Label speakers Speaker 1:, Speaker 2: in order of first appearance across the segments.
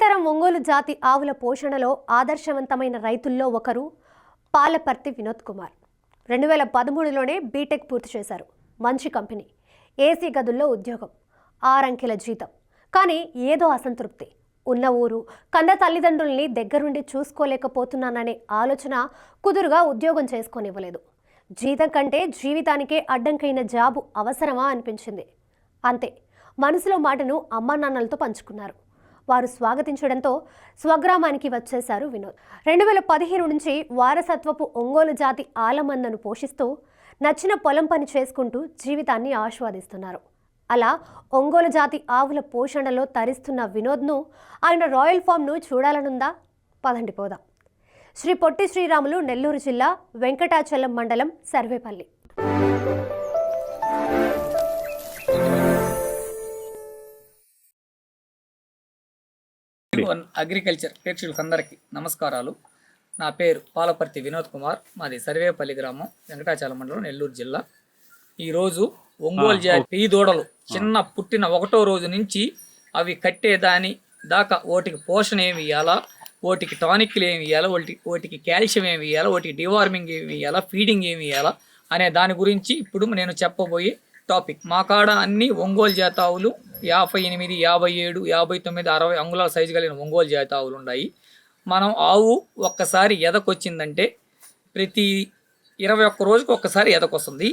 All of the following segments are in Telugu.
Speaker 1: తరం ఒంగోలు జాతి ఆవుల పోషణలో ఆదర్శవంతమైన రైతుల్లో ఒకరు పాలపర్తి వినోద్ కుమార్. రెండు వేల పదమూడులోనే బీటెక్ పూర్తి చేశారు. మంచి కంపెనీ. ఏసీ గదుల్లో ఉద్యోగం. ఆరంకెల జీతం. కానీ ఏదో అసంతృప్తి. ఉన్న ఊరు కన్న తల్లిదండ్రుల్ని దగ్గరుండి చూసుకోలేకపోతున్నాననే ఆలోచన కుదురుగా ఉద్యోగం చేసుకోనివ్వలేదు. జీతం కంటే జీవితానికే అడ్డంకైన జాబు అవసరమా అనిపించింది. అంతే. మనసులో మాటను అమ్మానాన్నలతో పంచుకున్నారు. వారు స్వాగతించడంతో స్వగ్రామానికి వచ్చేశారు వినోద్. రెండు వేల పదిహేను నుంచి వారసత్వపు ఒంగోలు జాతి ఆలమందను పోషిస్తూ నచ్చిన పొలం పని చేసుకుంటూ జీవితాన్ని ఆస్వాదిస్తున్నారు. అలా ఒంగోలు జాతి ఆవుల పోషణలో తరిస్తున్న వినోద్ను ఆయన రాయల్ ఫామ్ను చూడాలనుందా? పదండి పోదాం. శ్రీ పొట్టి శ్రీరాములు నెల్లూరు జిల్లా వెంకటాచలం మండలం సర్వేపల్లి.
Speaker 2: వన్ అగ్రికల్చర్ ప్రేక్షకులకు అందరికీ నమస్కారాలు. నా పేరు పాలపర్తి వినోద్ కుమార్. మాది సర్వేపల్లి గ్రామం వెంకటాచలం మండలం నెల్లూరు జిల్లా. ఈరోజు ఒంగోలు జాతి దూడలు చిన్న పుట్టిన ఒకటో రోజు నుంచి అవి కట్టేదాని దాకా ఓటికి పోషణ ఏమి ఇవ్వాలా ఓటికి టానిక్లు ఏమి ఇవ్వాలా ఓటికి ఓటికి కాల్షియం ఏమి ఇవ్వాలా ఓటికి డివార్మింగ్ ఏమి ఇవ్వాలా ఫీడింగ్ ఏమి ఇవ్వాలా అనే దాని గురించి ఇప్పుడు నేను చెప్పబోయే టాపిక్. మా కాడ అన్ని ఒంగోలు జాతావులు యాభై ఎనిమిది యాభై ఏడు యాభై తొమ్మిది అరవై అంగుళాల సైజు కలిగిన ఒంగోలు జాతావులు ఉన్నాయి. మనం ఆవు ఒక్కసారి ఎదకొచ్చిందంటే ప్రతి ఇరవై ఒక్క రోజుకి ఒక్కసారి ఎదకొస్తుంది.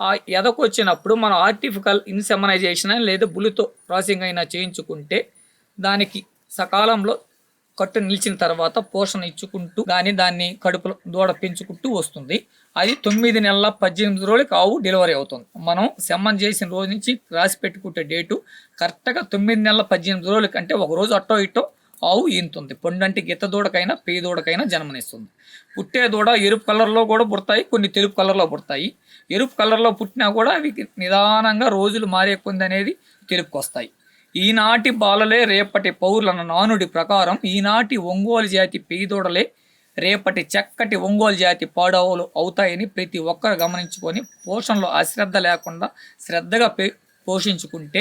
Speaker 2: ఆ ఎదకొచ్చినప్పుడు మనం ఆర్టిఫికల్ ఇన్సెమనైజేషన్ లేదా బులితో ప్రాసెసింగ్ అయినా చేయించుకుంటే దానికి సకాలంలో కట్టు నిలిచిన తర్వాత పోషణ ఇచ్చుకుంటూ కానీ దాన్ని కడుపులో దూడ పెంచుకుంటూ వస్తుంది. అది తొమ్మిది నెలల పద్దెనిమిది రోజులకి ఆవు డెలివరీ అవుతుంది. మనం సెమ్మన్ చేసిన రోజు నుంచి రాసి పెట్టుకుంటే డేటు కరెక్ట్గా తొమ్మిది నెలల పద్దెనిమిది రోజులకి అంటే ఒక రోజు అట్టో ఇట్టో ఆవు ఈనుతుంది పొండంటి గిత్త దూడకైనా పేయ దూడకైనా జన్మనిస్తుంది. పుట్టే దూడ ఎరుపు కలర్లో కూడా పుడతాయి కొన్ని తెలుపు కలర్లో పుడతాయి. ఎరుపు కలర్లో పుట్టినా కూడా అవి నిదానంగా రోజులు మారే కొంది అనేది తెలుపుకొస్తాయి. ఈనాటి బాలలే రేపటి పౌరులన్న నానుడి ప్రకారం ఈనాటి ఒంగోలు జాతి పేదోడలే రేపటి చక్కటి ఒంగోలు జాతి పాడవులు అవుతాయని ప్రతి ఒక్కరు గమనించుకొని పోషణలో అశ్రద్ధ లేకుండా శ్రద్ధగా పోషించుకుంటే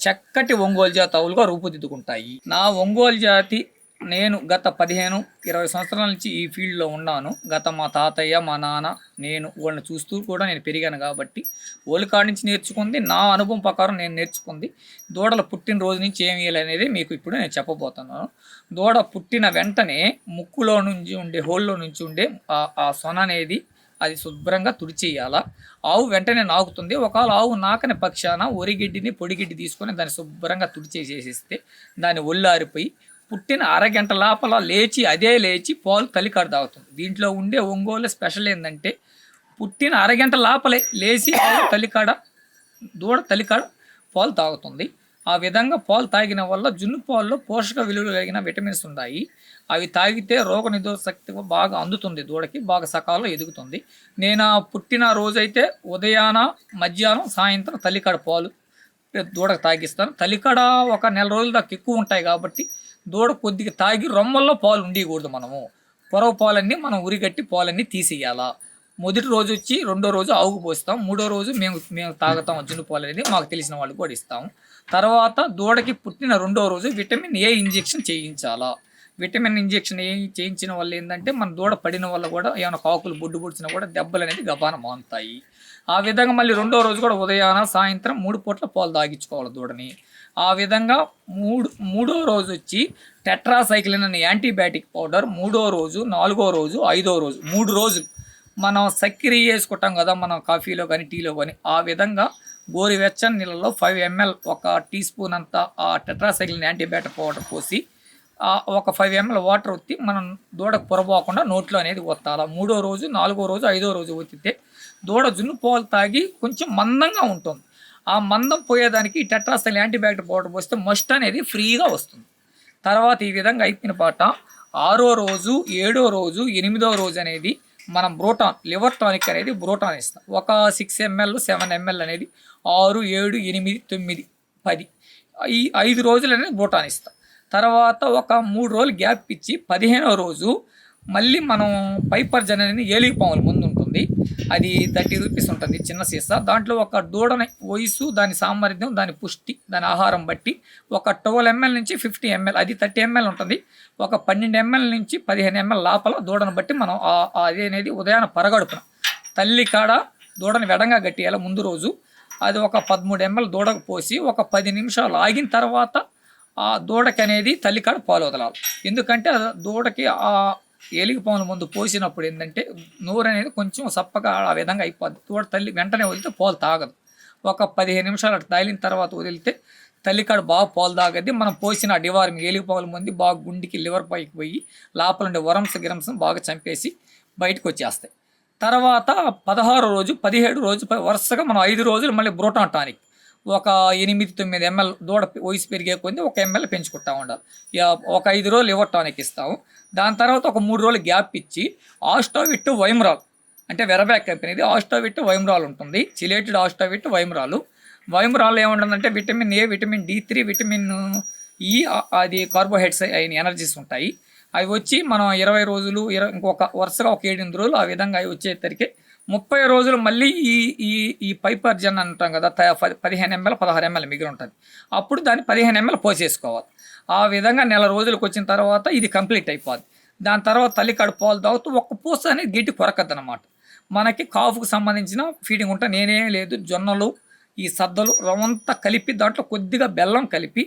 Speaker 2: చక్కటి ఒంగోలు జాతి ఆవులుగా రూపుదిద్దుకుంటాయి. నా ఒంగోలు జాతి నేను గత పదిహేను ఇరవై సంవత్సరాల నుంచి ఈ ఫీల్డ్లో ఉన్నాను. గత మా తాతయ్య మా నాన్న నేను వాళ్ళని చూస్తూ కూడా నేను పెరిగాను కాబట్టి వాళ్ళ కాడి నుంచి నేర్చుకుంది. నా అనుభవం ప్రకారం నేను నేర్చుకుంది. దూడల పుట్టిన రోజు నుంచి ఏమి అనేది మీకు ఇప్పుడు నేను చెప్పబోతున్నాను. దూడ పుట్టిన వెంటనే ముక్కులో నుంచి ఉండే హోల్లో నుంచి ఉండే ఆ- సొన అనేది అది శుభ్రంగా తుడిచేయాలా? ఆవు వెంటనే నాకుతుంది. ఒకవేళ ఆవు నాకని పక్షాన ఒరిగిడ్డిని పొడిగిడ్డి తీసుకొని దాన్ని శుభ్రంగా తుడిచేసేసిస్తే దాని ఒళ్ళారిపోయి పుట్టిన అరగంట లోపల లేచి అదే లేచి పాలు తల్లికాడు తాగుతుంది. దీంట్లో ఉండే ఒంగోలు స్పెషల్ ఏంటంటే పుట్టిన అరగంట లోపలే లేచి ఆవు దూడ తలికాడ పాలు తాగుతుంది. ఆ విధంగా పాలు తాగిన వల్ల జున్ను పాల్లో పోషక విలువలు కలిగిన విటమిన్స్ ఉన్నాయి అవి తాగితే రోగ నిరోధక శక్తి బాగా అందుతుంది దూడకి బాగా సకాలంలో ఎదుగుతుంది. నేను ఆ పుట్టిన రోజైతే ఉదయాన మధ్యాహ్నం సాయంత్రం తల్లికాడ పాలు దూడకు తాగిస్తాను. తల్లికాడ ఒక నెల రోజుల దాకా ఎక్కువ ఉంటాయి కాబట్టి దూడ కొద్దిగా తాగి రొమ్మల్లో పాలు ఉండకూడదు మనము. పొరవ పాలన్నీ మనం ఉరిగట్టి పాలన్నీ తీసేయాలా. మొదటి రోజు వచ్చి రెండో రోజు ఆవుకు పోస్తాం. మూడో రోజు మేము మేము తాగుతాం జున్ను పాలు అనేది మాకు తెలిసిన వాళ్ళు కూడా ఇస్తాం. తర్వాత దూడకి పుట్టిన రెండో రోజు విటమిన్ ఏ ఇంజెక్షన్ చేయించాలా. విటమిన్ ఇంజెక్షన్ ఏ చేయించిన వల్ల ఏంటంటే మన దూడ పడిన వల్ల కూడా ఏమైనా కాకులు బొడ్డు పొడిచినా కూడా దెబ్బలు అనేది గబాన మానుతాయి. ఆ విధంగా మళ్ళీ రెండో రోజు కూడా ఉదయాన సాయంత్రం మూడు పూట్ల పాలు తాగించుకోవాలి దూడని. ఆ విధంగా మూడు మూడో రోజు వచ్చి టెట్రాసైక్లిన్ అనే యాంటీబయాటిక్ పౌడర్ మూడో రోజు నాలుగో రోజు ఐదో రోజు మూడు రోజులు మనం చక్కెర వేసుకుంటాం కదా మనం కాఫీలో కానీ టీలో కానీ ఆ విధంగా గోరువెచ్చని నీళ్ళలో ఫైవ్ ఎంఎల్ ఒక టీ స్పూన్ అంత ఆ టెట్రాసైక్లిన్ యాంటీబయాటిక్ పౌడర్ పోసి ఒక ఫైవ్ ఎంఎల్ వాటర్ ఒత్తి మనం దూడకు పొరపోకుండా నోట్లో అనేది ఒత్తాల. మూడో రోజు నాలుగో రోజు ఐదో రోజు ఒత్తితే దూడ జున్ను పాలు తాగి కొంచెం మందంగా ఉంటుంది. ఆ మందం పోయేదానికి టెట్రాసైల్ యాంటీబయాటిక్ పౌడర్ పోస్తే మస్ట్ అనేది ఫ్రీగా వస్తుంది. తర్వాత ఈ విధంగా అయిపోయిన పాట ఆరో రోజు ఏడో రోజు ఎనిమిదో రోజు అనేది మనం బ్రోటాన్ లివర్ టానిక్ అనేది బ్రోటాన్ ఇస్తాం ఒక సిక్స్ ఎంఎల్ సెవెన్ ఎంఎల్ అనేది ఆరు ఏడు ఎనిమిది తొమ్మిది పది. ఈ ఐదు రోజులు అనేది బ్రోటాన్ ఇస్తాం తర్వాత ఒక మూడు రోజులు గ్యాప్ ఇచ్చి పదిహేనో రోజు మళ్ళీ మనం పైపర్జన్ అనేది ఏలిగి ముందు ఉంటుంది అది థర్టీ రూపీస్ ఉంటుంది చిన్న సీసా. దాంట్లో ఒక దూడని వయసు దాని సామర్థ్యం దాని పుష్టి దాని ఆహారం బట్టి ఒక ట్వెల్వ్ ఎంఎల్ నుంచి ఫిఫ్టీ ఎంఎల్ అది థర్టీ ఎంఎల్ ఉంటుంది. ఒక పన్నెండు ఎంఎల్ నుంచి పదిహేను ఎంఎల్ లోపల దూడను బట్టి మనం ఆ- అది అనేది ఉదయాన పరగడుపున. తల్లి కాడ దూడని వెడంగా గట్టియాలి ముందు రోజు. అది ఒక పదమూడు ఎంఎల్ దూడకు పోసి ఒక పది నిమిషాలు ఆగిన తర్వాత ఆ దూడకి అనేది తల్లికాడ పాలు వదలాలి. ఎందుకంటే దూడకి ఆ ఏలిక పాముల ముందు పోసినప్పుడు ఏంటంటే నూరు అనేది కొంచెం సప్పగా ఆ విధంగా అయిపోద్ది. తోడు తల్లి వెంటనే వదిలితే పాలు తాగదు. ఒక పదిహేను నిమిషాలు అటు తగిలిన తర్వాత వదిలితే తల్లికాడ బాగా పాలు తాగద్ది. మనం పోసిన డివారం ఏలిక పాముల ముందు బాగా గుండికి లివర్ పైకి పోయి లోపల ఉండే వరంస గిరంసం బాగా చంపేసి బయటకు వచ్చేస్తాయి. తర్వాత పదహారు రోజు పదిహేడు రోజు వరుసగా మనం ఐదు రోజులు మళ్ళీ బ్రోటాన్ టానిక్. ఒక ఎనిమిది తొమ్మిది ఎంఎల్ దూడ వయసు పెరిగే కొంది ఒక ఎంఎల్ పెంచుకుంటా ఉండాలి. ఒక ఐదు రోజులు లివర్ టానిక్ ఇస్తాము. దాని తర్వాత ఒక మూడు రోజులు గ్యాప్ ఇచ్చి ఆస్టోవిట్ వైమ్రాల్ అంటే వెరబ్యాక్ కంపెనీది ఆస్టోవిట్ వైమ్రాల్ ఉంటుంది. చిలేటెడ్ ఆస్టోవిట్ వైమ్రాలు. వైమ్రాల్ ఏముంటుందంటే vitamin A vitamin D three vitamin E అది కార్బోహైడ్రేట్స్ అయిన ఎనర్జీస్ ఉంటాయి. అవి వచ్చి మనం ఇరవై రోజులు ఇరవై ఇంకొక వరుసగా ఒక ఏడెనిమిది రోజులు ఆ విధంగా అవి వచ్చేసరికి ముప్పై రోజులు మళ్ళీ ఈ ఈ ఈ పైపర్ జన్ అంటాం కదా త- పదిహేను ఎంఎల్ పదహారు ఎంఎల్ మిగిలి ఉంటుంది. అప్పుడు దాన్ని పదిహేను ఎంఎల్ పోసేసుకోవాలి. ఆ విధంగా నెల రోజులకు వచ్చిన తర్వాత ఇది కంప్లీట్ అయిపోద్ది. దాని తర్వాత తల్లి కడుపు పాలు తాగుతూ ఒక్క పూస అనేది గిడ్డి కొరకద్దు అనమాట మనకి కాఫ్కు సంబంధించిన ఫీడింగ్ ఉంటే నేనేం లేదు జొన్నలు ఈ సద్దలు రవంతా కలిపి దాంట్లో కొద్దిగా బెల్లం కలిపి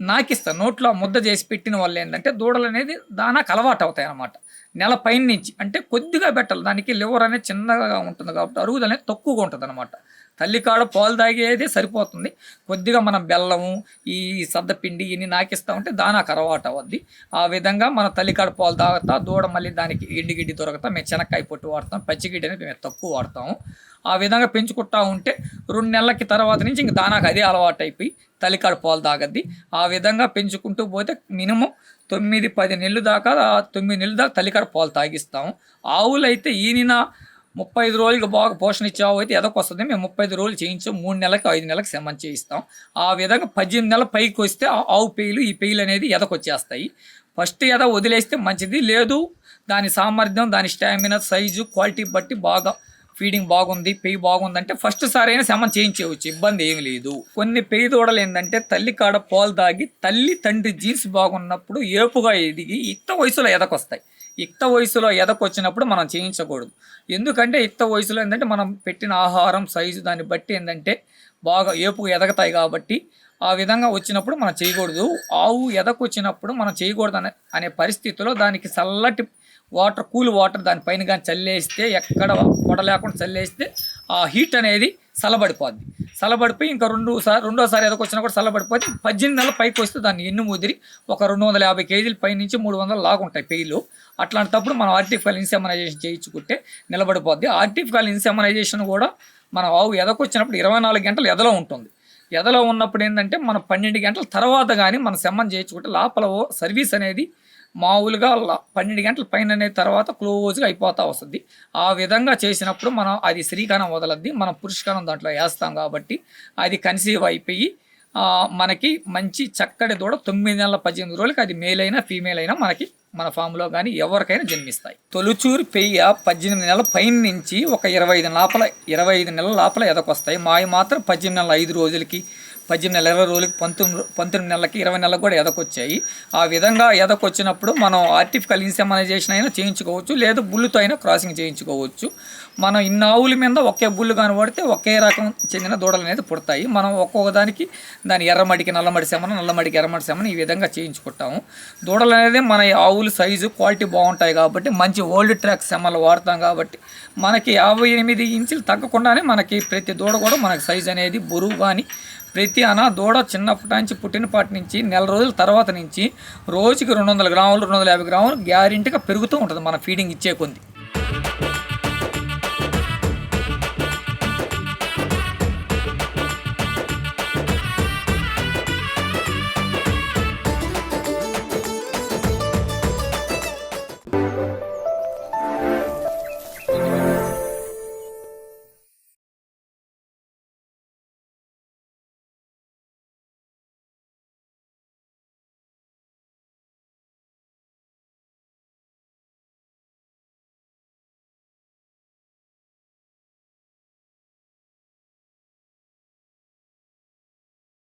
Speaker 2: నాకిస్తా. నోట్లో ముద్ద చేసి పెట్టిన వాళ్ళు ఏంటంటే దూడలు అనేది దానాకు అలవాటు అవుతాయి అన్నమాట. నెల పైన నుంచి అంటే కొద్దిగా పెట్టాలి. దానికి లివర్ అనేది చిన్నగా ఉంటుంది కాబట్టి అరుగుదల అనేది తక్కువగా ఉంటుంది అనమాట తల్లికాడ పాలు తాగేది సరిపోతుంది. కొద్దిగా మనం బెల్లము ఈ సద్దపిండి ఇన్ని నాకిస్తూ ఉంటే దానాకు అలవాటు అవద్ది. ఆ విధంగా మన తల్లికాడ పాలు తాగుతా దూడ మళ్ళీ దానికి గిడ్డి గిడ్డి మేము చెనక్కాయ పొట్టు వాడతాం పచ్చిగిడ్డి అనేది మేము తక్కువ వాడతాము. ఆ విధంగా పెంచుకుంటా ఉంటే రెండు నెలలకి తర్వాత నుంచి ఇంక దానాకు అదే అలవాటు అయిపోయి తల్లికాడ పాలు తాగద్ది. ఆ విధంగా పెంచుకుంటూ పోతే మినిమం తొమ్మిది పది నెలలు దాకా తొమ్మిది నెలలు దాకా తల్లికాడ పాలు తాగిస్తాము. ఆవులు అయితే ఈనిన ముప్పై ఐదు రోజులకు బాగా పోషణ ఇచ్చావు అయితే ఎదకొస్తుంది మేము ముప్పై ఐదు రోజులు చేయించాం. మూడు నెలలకు ఐదు నెలలకు సెమన్ చేయిస్తాం. ఆ విధంగా పద్దెనిమిది నెలల పైకి వస్తే ఆవు పేయిలు ఈ పేయిలు అనేది ఎదకొచ్చేస్తాయి ఫస్ట్ ఎద వదిలేస్తే మంచిది. లేదు దాని సామర్థ్యం దాని స్టామినా సైజు క్వాలిటీ బట్టి బాగా ఫీడింగ్ బాగుంది పెయ్యి బాగుందంటే ఫస్ట్ సారి అయినా శమం చేయించేయవచ్చు ఇబ్బంది ఏమి లేదు. కొన్ని పెయ్యి దూడలు ఏంటంటే తల్లి కాడ పాలు తాగి తల్లి తండ్రి జీన్స్ బాగున్నప్పుడు ఏపుగా ఎదిగి ఇంత వయసులో ఎదకొస్తాయి. ఇక్త వయసులో ఎదకొచ్చినప్పుడు మనం చేయించకూడదు. ఎందుకంటే ఇక్త వయసులో ఏంటంటే మనం పెట్టిన ఆహారం సైజు దాన్ని బట్టి ఏంటంటే బాగా ఏపు ఎదగతాయి కాబట్టి ఆ విధంగా వచ్చినప్పుడు మనం చేయకూడదు. ఆవు ఎదకొచ్చినప్పుడు మనం చేయకూడదు అనే అనే పరిస్థితిలో దానికి చల్లటి వాటర్ కూల్ వాటర్ దానిపైన కానీ చల్లేస్తే ఎక్కడ పొడ లేకుండా చల్లేస్తే ఆ హీట్ అనేది చల్లబడిపోద్ది. చల్లబడిపోయి ఇంకా రెండు సార్ రెండోసారి ఎదకొచ్చినా కూడా చల్లబడిపోతే పద్దెనిమిది నెలల పైకి వస్తే దాన్ని ఎన్ను ముదిరి ఒక రెండు వందల యాభై కేజీల పై నుంచి మూడు వందలు లాగుంటాయి పెయిలు అట్లాంటప్పుడు మనం ఆర్టిఫికల్ ఇన్సెమనైజేషన్ చేయించుకుంటే నిలబడిపోద్ది. ఆర్టిఫికల్ ఇన్సెమనైజేషన్ కూడా మన ఆవు ఎదకొచ్చినప్పుడు ఇరవై నాలుగు గంటలు ఎదలో ఉంటుంది. ఎదలో ఉన్నప్పుడు ఏంటంటే మనం పన్నెండు గంటల తర్వాత కానీ మనం సెమ్మన్ చేయించుకుంటే లోపల ఓ సర్వీస్ అనేది మామూలుగా పన్నెండు గంటల పైన తర్వాత క్లోజ్గా అయిపోతూ వస్తుంది. ఆ విధంగా చేసినప్పుడు మనం అది స్త్రీకణం వదలద్ది మనం పురుషకణం దాంట్లో వేస్తాం కాబట్టి అది కన్సీవ్ అయిపోయి మనకి మంచి చక్కటి దూడ తొమ్మిది నెలల పద్దెనిమిది రోజులకి అది మేల్ అయినా ఫీమేల్ అయినా మనకి మన ఫామ్లో కానీ ఎవరికైనా జన్మిస్తాయి. తొలుచూరు పెయ్య పద్దెనిమిది నెలల పైన నుంచి ఒక ఇరవై ఐదు లోపల ఇరవై ఐదు నెలల లోపల ఎదకొస్తాయి. మావి మాత్రం పద్దెనిమిది నెలల ఐదు రోజులకి పద్దెనిమిది నెలల ఇరవై రోజులకి పంతొమ్మిది పంతొమ్మిది నెలలకి ఇరవై నెలలకు కూడా ఎదకొచ్చాయి. ఆ విధంగా ఎదకొచ్చినప్పుడు మనం ఆర్టిఫికల్ ఇన్సెమనైజేషన్ అయినా చేయించుకోవచ్చు లేదా బుల్లుతో అయినా క్రాసింగ్ చేయించుకోవచ్చు. మనం ఇన్ని ఆవుల మీద ఒకే బుల్లు కనబడితే ఒకే రకం చెందిన దూడలు అనేది పుడతాయి. మనం ఒక్కొక్క దానికి దాని ఎర్రమడికి నల్లమడి సెమన నల్లమడికి ఎర్రమడి సెమన ఈ విధంగా చేయించుకుంటాము. దూడలు అనేది మన ఆవుల సైజు క్వాలిటీ బాగుంటాయి కాబట్టి మంచి ఓల్డ్ ట్రాక్ సెమలు వాడతాం కాబట్టి మనకి యాభై ఎనిమిది ఇంచులు తగ్గకుండానే మనకి ప్రతి దూడ కూడా మనకి సైజు అనేది బరువు కానీ ప్రతి అన దూడ చిన్నప్పటి నుంచి పుట్టినపాటి నుంచి నెల రోజుల తర్వాత నుంచి రోజుకి రెండు వందల గ్రాములు రెండు వందల యాభై గ్రాములు గ్యారెంటీగా పెరుగుతూ ఉంటుంది మన ఫీడింగ్ ఇచ్చే కొంది